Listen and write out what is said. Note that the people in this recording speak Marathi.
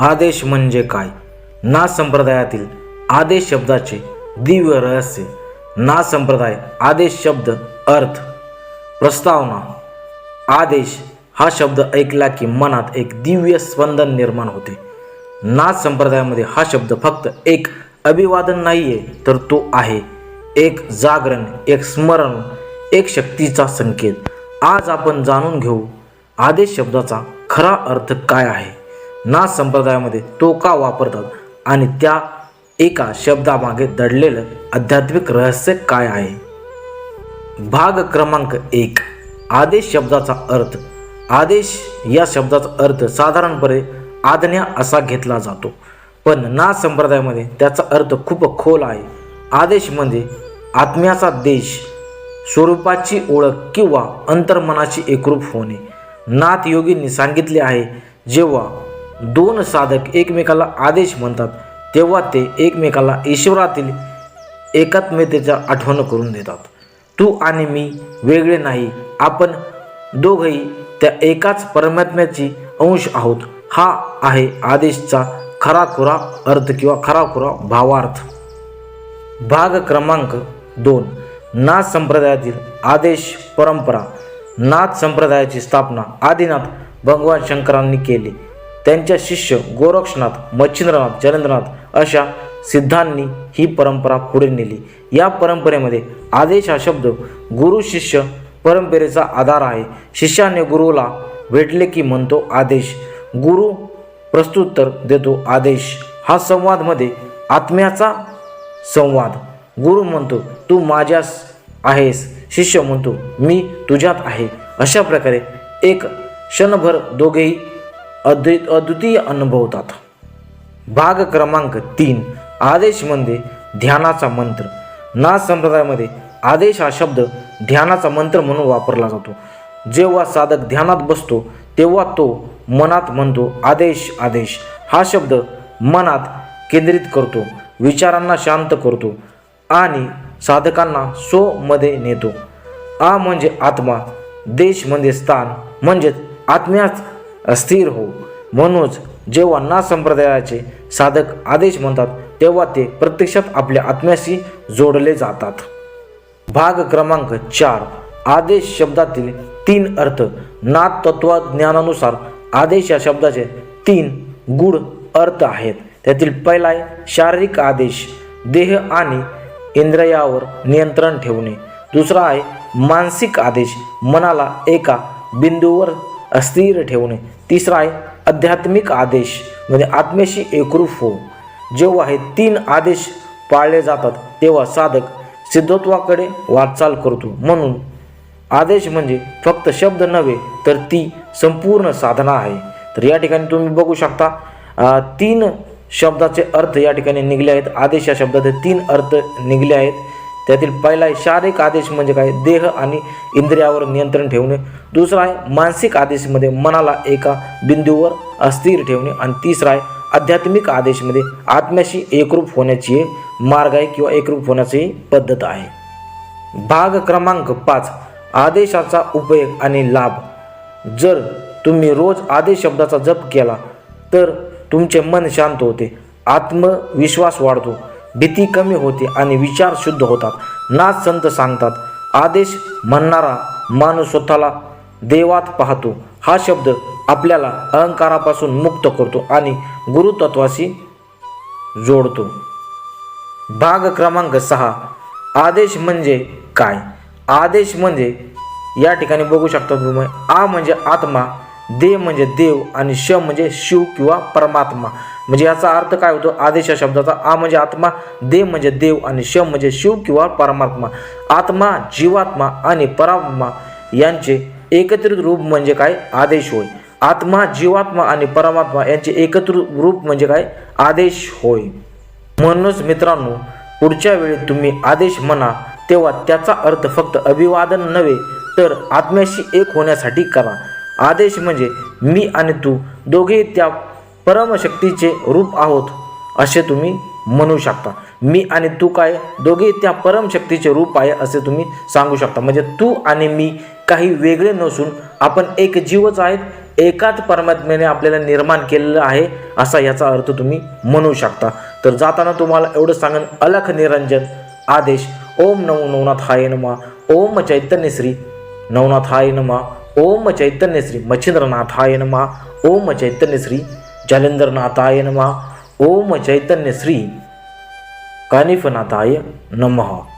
आदेश म्हणजे काय? ना संप्रदायातील आदेश शब्दाचे दिव्य रहस्य. ना संप्रदाय आदेश शब्द अर्थ. प्रस्तावना. आदेश हा शब्द ऐकला की मनात एक दिव्य स्पंदन निर्माण होते. नाथ संप्रदायामध्ये हा शब्द फक्त एक अभिवादन नाही आहे तर तो आहे एक जागरण एक स्मरण एक शक्तीचा संकेत. आज आपण जाणून घेऊ आदेश शब्दाचा खरा अर्थ काय आहे. नाथ संप्रदायामध्ये तो का वापरतात आणि त्या एका शब्दामागे दडलेलं आध्यात्मिक रहस्य काय आहे? भाग क्रमांक एक. आदेश शब्दाचा अर्थ. आदेश या शब्दाचा अर्थ साधारणपणे आज्ञा असा घेतला जातो. पण ना संप्रदायामध्ये त्याचा अर्थ खूप खोल आहे. आदेश म्हणजे आत्म्याचा देश स्वरूपाची ओळख किंवा अंतर्मनाची एकरूप होणे. नाथ योगींनी सांगितले आहे जेव्हा दोन साधक एकमेकाला आदेश म्हणतात तेव्हा ते एकमेकाला ईश्वरातील एकात्मतेच्या आठवण करून देतात. तू आणि मी वेगळे नाही आपण दोघही त्या एकाच परमात्म्याची अंश आहोत. हा आहे आदेशचा खराखुरा अर्थ किंवा खराखुरा भावार्थ. भाग क्रमांक दोन. नाथ संप्रदायातील आदेश परंपरा. नाथ संप्रदायाची स्थापना आदिनाथ भगवान शंकरांनी केली. त्यांच्या शिष्य गोरक्षनाथ मच्छिंद्रनाथ जलेंद्रनाथ अशा सिद्धांनी ही परंपरा पुढे नेली. या परंपरेमध्ये आदेश हा शब्द गुरु शिष्य परंपरेचा आधार आहे. शिष्याने गुरुला भेटले की म्हणतो आदेश. गुरु प्रस्तुत्तर देतो आदेश. हा संवादमध्ये आत्म्याचा संवाद. गुरु म्हणतो तू माझ्यास आहेस. शिष्य म्हणतो मी तुझ्यात आहे. अशा प्रकारे एक क्षणभर दोघेही अद्वैत अद्वितीय अनुभवतात. भाग क्रमांक तीन आदेश म्हणजे ध्यानाचा मंत्र. नाथ संप्रदायामध्ये आदेश हा शब्द ध्यानाचा मंत्र म्हणून वापरला जातो. जेव्हा साधक ध्यानात बसतो तेव्हा तो मनात म्हणतो आदेश आदेश. हा शब्द मनात केंद्रित करतो विचारांना शांत करतो आणि साधकांना सोमध्ये नेतो. आ म्हणजे आत्मा देश म्हणजे स्थान म्हणजेच आत्म्याच स्थिर हो. म्हणूनच जेव्हा ना संप्रदायाचे साधक आदेश म्हणतात तेव्हा ते प्रत्यक्षात आपल्या आत्म्याशी जोडले जातात. भाग क्रमांक चार. आदेश शब्दातील तीन अर्थ. ना तत्वज्ञानानुसार आदेश या शब्दाचे तीन गूढ अर्थ आहेत. त्यातील पहिला आहे शारीरिक आदेश देह आणि इंद्रियावर नियंत्रण ठेवणे. दुसरा आहे मानसिक आदेश मनाला एका बिंदूवर अस्थिर ठेवणे तिसरा आहे आध्यात्मिक आदेश म्हणजे आत्म्याशी एकरूप हो जेव्हा हे तीन आदेश पाळले जातात तेव्हा साधक सिद्धत्वाकडे वाटचाल करतो. म्हणून आदेश म्हणजे फक्त शब्द नव्हे तर ती संपूर्ण साधना आहे. तर या ठिकाणी तुम्ही बघू शकता तीन शब्दाचे अर्थ या ठिकाणी निघले आहेत. आदेश या शब्दाचे तीन अर्थ निघले आहेत. त्यातील पहिला आहे शारीरिक आदेश म्हणजे काय? देह आणि इंद्रियावर नियंत्रण ठेवणे. दुसरा आहे मानसिक आदेशमध्ये मनाला एका बिंदूवर अस्थिर ठेवणे. आणि तिसरा आहे आध्यात्मिक आदेशमध्ये आत्म्याशी एकरूप होण्याची एक मार्ग आहे किंवा एकरूप होण्याची पद्धत आहे. भाग क्रमांक पाच आदेशाचा उपयोग आणि लाभ. जर तुम्ही रोज आदेश शब्दाचा जप केला तर तुमचे मन शांत होते. आत्मविश्वास वाढतो. भीती कमी होते आणि विचार शुद्ध होतात. नाच संत सांगतात आदेश म्हणणारा माणूस स्वतःला देवात पाहतो. हा शब्द आपल्याला अहंकारापासून मुक्त करतो आणि गुरुतत्वाशी जोडतो. भाग क्रमांक सहा. आदेश म्हणजे काय? आदेश म्हणजे या ठिकाणी बघू शकता तुम्ही आ म्हणजे आत्मा दे म्हणजे देव आणि श म्हणजे शिव किंवा परमात्मा. म्हणजे याचा अर्थ काय होतो? आदेश या शब्दाचा आ म्हणजे आत्मा दे म्हणजे देव आणि श म्हणजे शिव किंवा परमात्मा. आत्मा जीवात्मा आणि परात्मा यांचे एकत्रित रूप म्हणजे काय? आदेश होय. आत्मा जीवात्मा आणि परमात्मा यांचे एकत्रित रूप म्हणजे काय? आदेश होय. म्हणूनच मित्रांनो पुढच्या वेळी तुम्ही आदेश म्हणा तेव्हा त्याचा अर्थ फक्त अभिवादन नव्हे तर आत्म्याशी एक होण्यासाठी करा. आदेश म्हणजे मी आणि तू दोघे त्या परमशक्तीचे रूप आहोत असे तुम्ही म्हणू शकता. मी आणि तू काय दोघे त्या परमशक्तीचे रूप आहे असे तुम्ही सांगू शकता. म्हणजे तू आणि मी काही वेगळे नसून आपण एक जीवच आहेत एकाच परमात्म्याने आपल्याला निर्माण केलेलं आहे असा याचा अर्थ तुम्ही म्हणू शकता. तर जाताना तुम्हाला एवढं सांगन अलख निरंजन आदेश. ओम नमो नवनाथ हाय नमा. ओम चैतन्यश्री नवनाथ हाय नमा. ओम चैतन्यश्री मच्छिंद्रनाथाय नमा। ओम चैतन्यश्री जालेंद्रनाथाय नमा। ओम चैतन्यश्री कानिफनाथाय नमः।